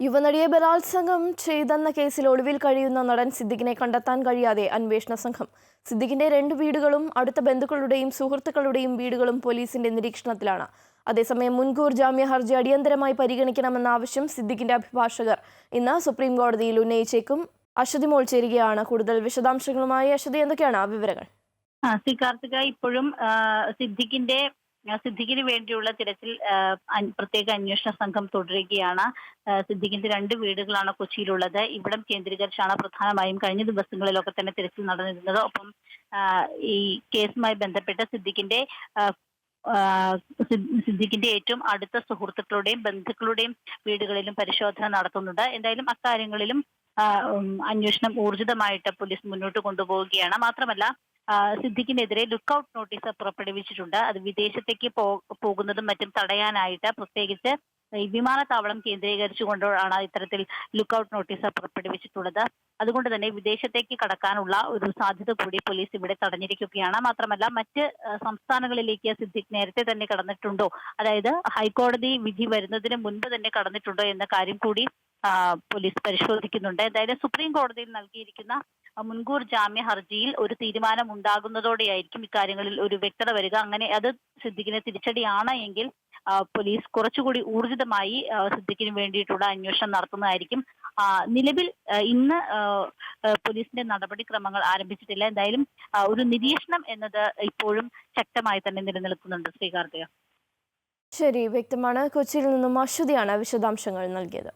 യുവനടിയെ ബലാത്സംഗം ചെയ്തെന്ന കേസിൽ ഒളിവിൽ കഴിയുന്ന നടൻ സിദ്ദിഖിനെ കണ്ടെത്താൻ കഴിയാതെ അന്വേഷണ സംഘം. സിദ്ദിഖിന്റെ രണ്ട് വീടുകളും അടുത്ത ബന്ധുക്കളുടെയും സുഹൃത്തുക്കളുടെയും വീടുകളും പോലീസിന്റെ നിരീക്ഷണത്തിലാണ്. അതേസമയം മുൻകൂർ ജാമ്യ ഹർജി അടിയന്തരമായി പരിഗണിക്കണമെന്ന ആവശ്യം സിദ്ദിഖിന്റെ അഭിഭാഷകർ. ഇന്ന് സുപ്രീം കോടതിയിൽ ഉന്നയിച്ചേക്കും അശ്വതി മോൾ ചേരുകയാണ്. കൂടുതൽ വിശദാംശങ്ങളുമായി അശ്വതി എന്തൊക്കെയാണ് വിവരങ്ങൾ? ഇപ്പോഴും സിദ്ദിഖിന്റെ സിദ്ദിഖിന് വേണ്ടിയുള്ള തിരച്ചിൽ പ്രത്യേക അന്വേഷണ സംഘം തുടരുകയാണ്. സിദ്ദിഖിന്റെ രണ്ട് വീടുകളാണ് കൊച്ചിയിലുള്ളത്. ഇവിടം കേന്ദ്രീകരിച്ചാണ് പ്രധാനമായും കഴിഞ്ഞ ദിവസങ്ങളിലൊക്കെ തന്നെ തിരച്ചിൽ നടന്നിരുന്നത്. ഒപ്പം ഈ കേസുമായി ബന്ധപ്പെട്ട് സിദ്ദിഖിന്റെ സിദ്ദിഖിന്റെ ഏറ്റവും അടുത്ത സുഹൃത്തുക്കളുടെയും ബന്ധുക്കളുടെയും വീടുകളിലും പരിശോധന നടത്തുന്നുണ്ട്. എന്തായാലും അക്കാര്യങ്ങളിലും അന്വേഷണം ഊർജിതമായിട്ട് പോലീസ് മുന്നോട്ട് കൊണ്ടുപോവുകയാണ്. മാത്രമല്ല സിദ്ദിഖിനെതിരെ ലുക്കൌട്ട് നോട്ടീസ് പുറപ്പെടുവിച്ചിട്ടുണ്ട്. അത് വിദേശത്തേക്ക് പോകുന്നതും മറ്റും തടയാനായിട്ട് പ്രത്യേകിച്ച് വിമാനത്താവളം കേന്ദ്രീകരിച്ചുകൊണ്ടാണ് ഇത്തരത്തിൽ ലുക്കൌട്ട് നോട്ടീസ് പുറപ്പെടുവിച്ചിട്ടുള്ളത്. അതുകൊണ്ട് തന്നെ വിദേശത്തേക്ക് കടക്കാനുള്ള ഒരു സാധ്യത കൂടി പോലീസ് ഇവിടെ തടഞ്ഞിരിക്കുകയാണ്. മാത്രമല്ല മറ്റ് സംസ്ഥാനങ്ങളിലേക്ക് സിദ്ദിഖ് നേരത്തെ തന്നെ കടന്നിട്ടുണ്ടോ? അതായത് ഹൈക്കോടതി വിധി വരുന്നതിന് മുൻപ് തന്നെ കടന്നിട്ടുണ്ടോ എന്ന കാര്യം കൂടി പോലീസ് പരിശോധിക്കുന്നുണ്ട്. എന്തായാലും സുപ്രീം കോടതിയിൽ നൽകിയിരിക്കുന്ന മുൻകൂർ ജാമ്യ ഹർജിയിൽ ഒരു തീരുമാനം ഉണ്ടാകുന്നതോടെയായിരിക്കും ഇക്കാര്യങ്ങളിൽ ഒരു വ്യക്തത വരിക. അങ്ങനെ അത് സിദ്ദിഖിന് തിരിച്ചടിയാണ് എങ്കിൽ പോലീസ് കുറച്ചുകൂടി ഊർജിതമായി സിദ്ദിഖിന് വേണ്ടിയിട്ടുള്ള അന്വേഷണം നടത്തുന്നതായിരിക്കും. നിലവിൽ ഇന്ന് പോലീസിന്റെ നടപടിക്രമങ്ങൾ ആരംഭിച്ചിട്ടില്ല. എന്തായാലും ഒരു നിരീക്ഷണം എന്നത് ഇപ്പോഴും ശക്തമായി തന്നെ നിലനിൽക്കുന്നുണ്ട്. ശ്രീകാർത്തിക. ശരി വ്യക്തമാണ്. കൊച്ചിയിൽ നിന്നും അശ്വതിയാണ് വിശദാംശങ്ങൾ നൽകിയത്.